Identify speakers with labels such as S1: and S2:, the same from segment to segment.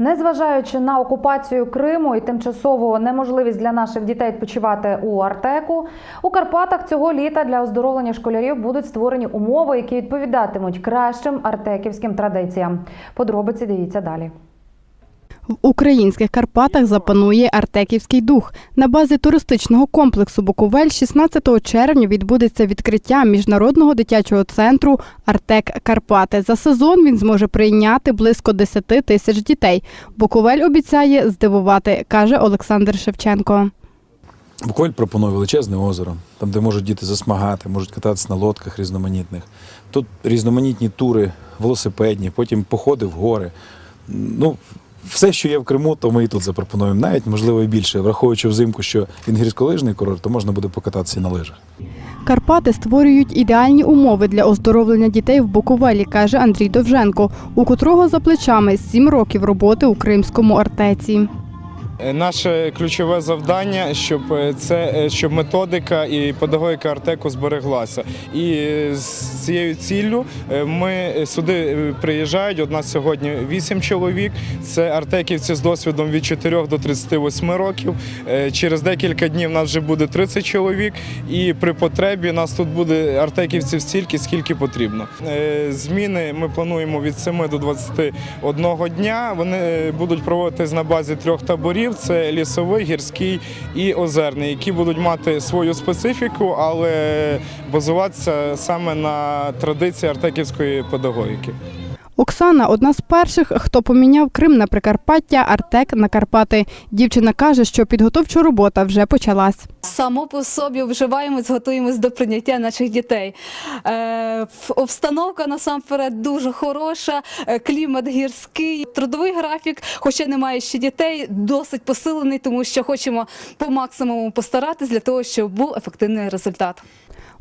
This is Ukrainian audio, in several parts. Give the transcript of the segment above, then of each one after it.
S1: Незважаючи на окупацію Криму і тимчасову неможливість для наших дітей відпочивати у Артеку, у Карпатах цього літа для оздоровлення школярів будуть створені умови, які відповідатимуть кращим артеківським традиціям. Подробиці дивіться далі.
S2: В українських Карпатах запанує артеківський дух. На базі туристичного комплексу Буковель 16 червня відбудеться відкриття міжнародного дитячого центру Артек Карпати. За сезон він зможе прийняти близько 10 тисяч дітей. Буковель обіцяє здивувати, каже Олександр Шевченко.
S3: Буковель пропонує величезне озеро, там, де можуть діти засмагати, можуть кататися на лодках різноманітних. Тут різноманітні тури, велосипедні, потім походи в гори. Ну, все, що є в Криму, то ми і тут запропонуємо. Навіть, можливо, і більше. Враховуючи взимку, що він гірськолижний курорт, то можна буде покататися на лижах.
S2: Карпати створюють ідеальні умови для оздоровлення дітей в Буковелі, каже Андрій Довженко, у котрого за плечами сім років роботи у кримському артеці.
S4: Е, Наше ключове завдання, щоб е, це е, щоб методика і педагогіка Артеку збереглася. І з цією ціллю ми сюди приїжджають. От нас сьогодні вісім чоловік. Це артеківці з досвідом від 4 до 38 років. Через декілька днів нас вже буде 30 чоловік, і при потребі нас тут буде артеківців стільки, скільки потрібно. Зміни ми плануємо від 7 до 21 дня. Вони будуть проводитись на базі трьох таборів: це лісовий, гірський і озерний, які будуть мати свою специфіку, але базуватися саме на традиції артеківської педагогіки.
S2: Оксана одна з перших, хто поміняв Крим на Прикарпаття, Артек на Карпати. Дівчина каже, що підготовча робота вже почалась.
S5: Само по собі вживаємось, готуємось до прийняття наших дітей. Е, обстановка насамперед дуже хороша, е, клімат гірський, трудовий графік, хоча немає ще дітей, досить посилений, тому що хочемо по максимуму постаратись для того, щоб був ефективний результат.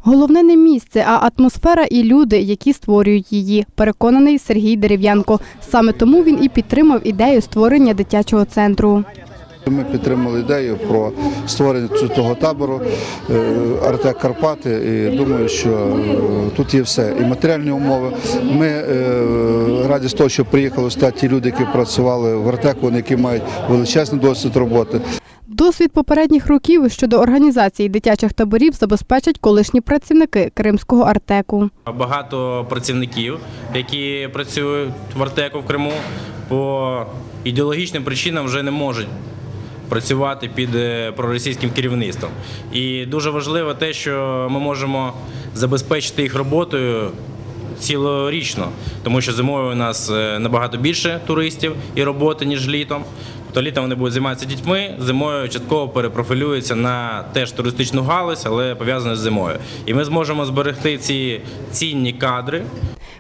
S2: Головне не місце, а атмосфера і люди, які створюють її, переконаний Сергій Дерев'янко. Саме тому він і підтримав ідею створення дитячого центру.
S6: Ми підтримали ідею про створення того табору е, Артек Карпати. І думаю, що е, тут є все. І матеріальні умови. Ми е, раді з того, що приїхали сюди ті люди, які працювали в Артеку, вони які мають величезний досвід роботи.
S2: Досвід попередніх років щодо організації дитячих таборів забезпечать колишні працівники Кримського артеку.
S7: Багато працівників, які працюють в Артеку в Криму, по ідеологічним причинам вже не можуть працювати під е, проросійським керівництвом. І дуже важливо те, що ми можемо забезпечити їх роботою цілорічно, тому що зимою у нас е, набагато більше туристів і роботи, ніж літом. То літом вони будуть займатися дітьми, зимою частково перепрофілюються на теж туристичну галузь, але пов'язану з зимою. І ми зможемо зберегти ці цінні кадри,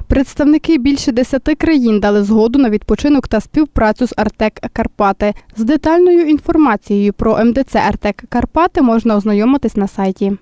S2: Представники більше десяти країн дали згоду на відпочинок та співпрацю з Артек Карпати. З детальною інформацією про МДЦ Артек Карпати можна ознайомитись на сайті.